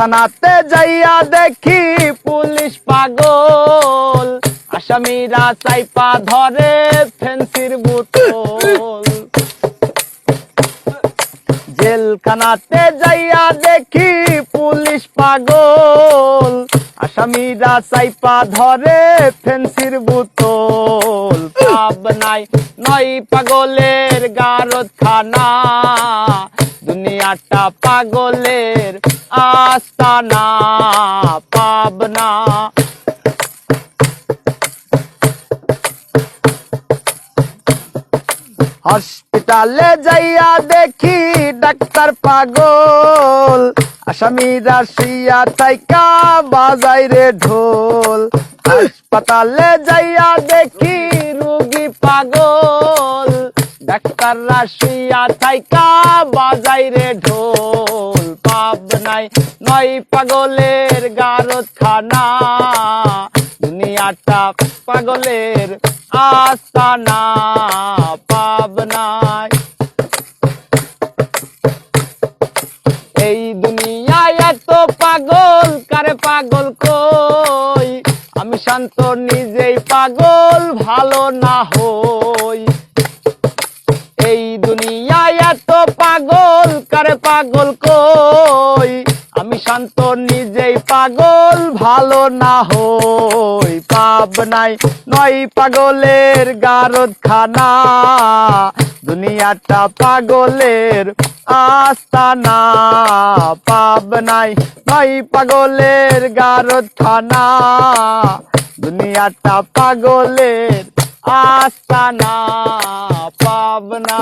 জেলখানাতে যাইয়া দেখি পুলিশ পাগল। আসামিরা চাইপা ধরে ফেন্সির বোতল। জেলখানাতে যাইয়া দেখি পুলিশ পাগল। আসামিরা চাইপা ধরে ফেন্সির বোতল। পাবনাই নয় পাগলের গারদ খানা। দুনিয়াটা পাগলের আস্তানা, পাবনা। হসপিটালে যাইয়া দেখি ডাক্তার পাগল, আসামিরা শুইয়া থাইকা বাজাই রে ঢোল। হাসপাতালে যাইয়া দেখি ডাক্তাররা শুইয়া থাইকা, বাজাই রে ঢোল পাবনাই নয় পাগলের গারদ দুনিয়াটা পাগলের আস্তানা এই দুনিয়ায় এত পাগল, কারে পাগল কই? আমি শান্ত, নিজেই পাগল, ভালো না হই। পাগল কই? আমি শান্ত, নিজেই পাগল, ভালো না হই। পাবনাই নয় পাগলের গারদ খানা দুনিয়াটা পাগলের আস্তানা। পাবনাই নয় পাগলের গারদ খানা দুনিয়াটা পাগলের আস্তানা। পাবনা